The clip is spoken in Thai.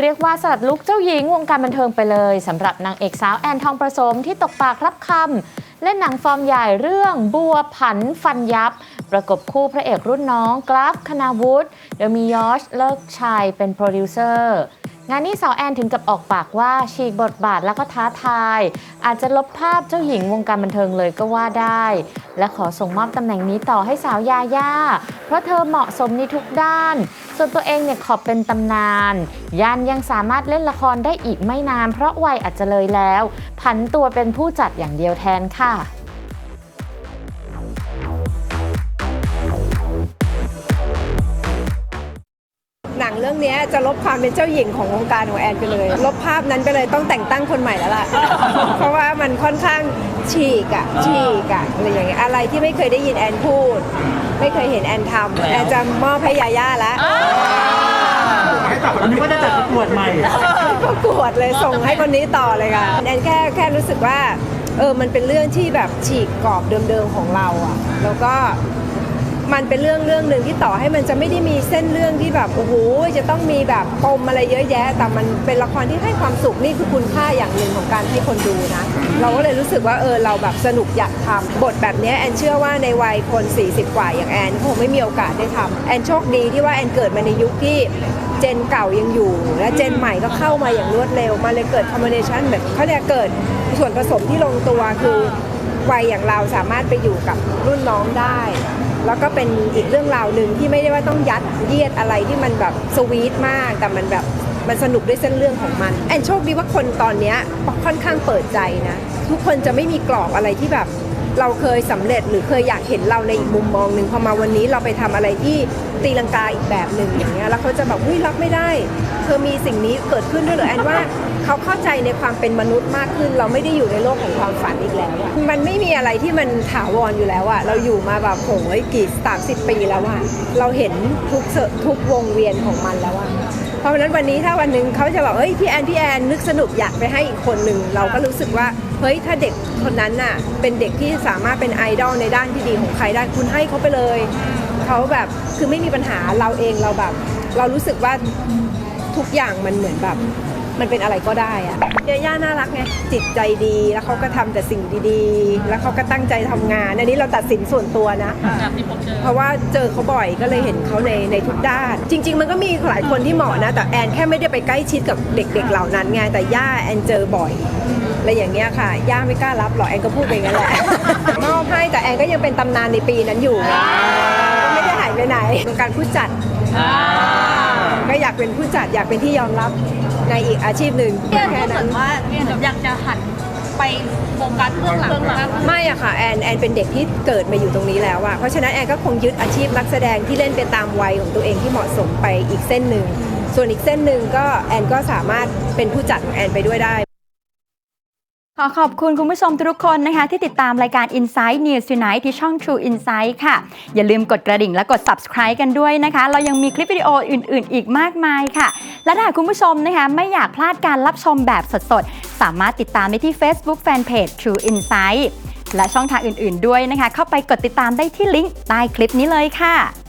เรียกว่าสลัดลุกเจ้าหญิงวงการบันเทิงไปเลยสำหรับนางเอกสาวแอนทองประสมที่ตกปากรับคำเล่นหนังฟอร์มใหญ่เรื่องบัวผันฟันยับ ประกบคู่พระเอกรุ่นน้องกราฟคณาวุฒิโดยมียอชเลิกชัยเป็นโปรดิวเซอร์ งานนี้สาวแอนถึงกับออกปากว่าฉีกบทบาทแล้วก็ท้าทาย อาจจะลบภาพเจ้าหญิงวงการบันเทิงเลยก็ว่าได้ และขอส่งมอบตำแหน่งนี้ต่อให้สาวยาย่า เพราะเธอเหมาะสมในทุกด้าน ส่วนตัวเองเนี่ยขอบเป็นตำนานยันยังสามารถเล่นละครได้อีกไม่นาน เพราะวัยอาจจะเลยแล้ว ผันตัวเป็นผู้จัดอย่างเดียวแทนค่ะ หนังเรื่องนี้จะลบความเป็นเจ้าหญิงของวงการของแอนไปเลย ลบภาพนั้นไปเลยต้องแต่งตั้งคนใหม่แล้วล่ะ เพราะว่ามันค่อนข้างฉีกอะฉีกอะอะไรอย่างเงี้ยอะไรที่ไม่เคยได้ยินแอนพูด ไม่เคยเห็นแอนทำแอนจะมอบให้ยาย่าแล้วอันนี้ก็จะจัดประกวดใหม่ประกวดเลยส่งให้คนนี้ต่อเลยค่ะแอนแค่แค่รู้สึกว่าเออมันเป็นเรื่องที่แบบฉีกกรอบเดิมๆของเราอะแล้วก็ มันเป็นเรื่องเรื่องหนึ่งที่ต่อให้มันจะไม่ได้มีเส้นเรื่องที่แบบโอ้โหจะต้องมีแบบปมอะไรเยอะแยะ แต่มันเป็นละครที่ให้ความสุขนี่คือคุณค่าอย่างหนึ่งของการให้คนดูนะ เราก็เลยรู้สึกว่าเออเราแบบสนุกอยากทำบทแบบนี้แอนเชื่อว่าในวัยคน 40 กว่าอย่างแอนคงไม่มีโอกาสได้ทำแอนโชคดีที่ว่าแอนเกิดมาในยุคที่เจนเก่ายังอยู่ และเจนใหม่ก็เข้ามาอย่างรวดเร็วมาเลยเกิดคอมบิเนชันแบบเขาเรียกเกิดส่วนผสมที่ลงตัวคือ วัยอย่างเราสามารถไปอยู่กับรุ่นน้องได้ แล้วก็เป็นอีกเรื่องราวหนึ่งที่ไม่ได้ว่าต้องยัดเยียดอะไรที่มันแบบสวีทมาก แต่มันแบบมันสนุกด้วยเส้นเรื่องของมัน แอนโชคดีว่าคนตอนเนี้ยค่อนข้างเปิดใจนะ ทุกคนจะไม่มีกรอบอะไรที่แบบ เราเคยสำเร็จหรือเคยอยากเห็นเราในอีกมุมมองหนึ่งพอมาวันนี้เราไปทำอะไรที่ ตีลังกาอีกแบบหนึ่งอย่างเงี้ยแล้วเขาจะแบบอุ้ยรับไม่ได้ เธอมีสิ่งนี้เกิดขึ้นด้วยเหรอแอนว่าเขาเข้าใจในความเป็นมนุษย์มากขึ้น เราไม่ได้อยู่ในโลกของความฝันอีกแล้วอะมันไม่มีอะไรที่มันถาวรอยู่แล้วอะเราอยู่มาแบบโหยกี่สามสิบปีแล้วอะเราเห็นทุกเสทุกวงเวียนของมันแล้วอะเพราะฉะนั้นวันนี้ถ้าวันหนึ่งเขาจะบอกเฮ้ยพี่แอนพี่แอนนึกสนุกอยากไปให้อีกคนหนึ่งเราก็รู้สึกว่าเฮ้ยถ้าเด็กคนนั้นน่ะเป็นเด็กที่สามารถเป็นไอดอลในด้านที่ดีของใครได้คุณให้เขาไปเลย เขาแบบคือไม่มีปัญหาเราเองเราแบบ เรารู้สึกว่าทุกอย่างมันเหมือนแบบ มันเป็นอะไรก็ได้อะยาย่าน่ารักไงจิตใจดีแล้วเขาก็ทำแต่สิ่งดีๆ แล้วเขาก็ตั้งใจทำงานอันนี้เราตัดสินส่วนตัวนะเพราะว่าเจอเขาบ่อยก็เลยเห็นเขาในในทุกด้าน จริง ๆ มันก็มีหลายคนที่เหมาะนะ แต่แอนแค่ไม่ได้ไปใกล้ชิดกับเด็ก ๆ เหล่านั้นไงแต่ย่าแอนเจอบ่อยอะไรอย่างเงี้ยค่ะ ย่าไม่กล้ารับหรอกแอนก็พูดไปงั้นแหละ มอบให้แต่แอนก็ยังเป็นตำนานในปีนั้นอยู่ก็ ไม่ได้หายไปไหนการผู้จัดก็อยากเป็นผู้จัดอยากเป็นที่ยอมรับในอีกอาชีพหนึ่งเพื่อนแค่ก็เหมืนั้อนนว่าอยากจะหันไปโฟกัสเบื้องหลังมากขึ้นไม่อะค่ะแอนแอนเป็นเด็กที่เกิดมาอยู่ตรงนี้แล้วอะเพราะฉะนั้นแอนก็คงยึดอาชีพนักแสดงที่เล่นไปตามวัยของตัวเองที่เหมาะสมไปอีกเส้นหนึ่งส่วนอีกเส้นหนึ่งก็แอนก็สามารถเป็นผู้จัดของแอนไปด้วยได้ ขอขอบคุณคุณผู้ชมทุกคนนะคะที่ติดตามรายการ Inside News Tonight ที่ช่อง True Insight ค่ะ อย่าลืมกดกระดิ่งและกด subscribe กันด้วยนะคะ เรายังมีคลิปวิดีโออื่น ๆ อีกมากมายค่ะ และถ้าหากคุณผู้ชมนะคะไม่อยากพลาดการรับชมแบบสด ๆ สามารถติดตามได้ที่ Facebook Fanpage True Insight และช่องทางอื่น ๆ ด้วยนะคะ เข้าไปกดติดตามได้ที่ลิงก์ใต้คลิปนี้เลยค่ะ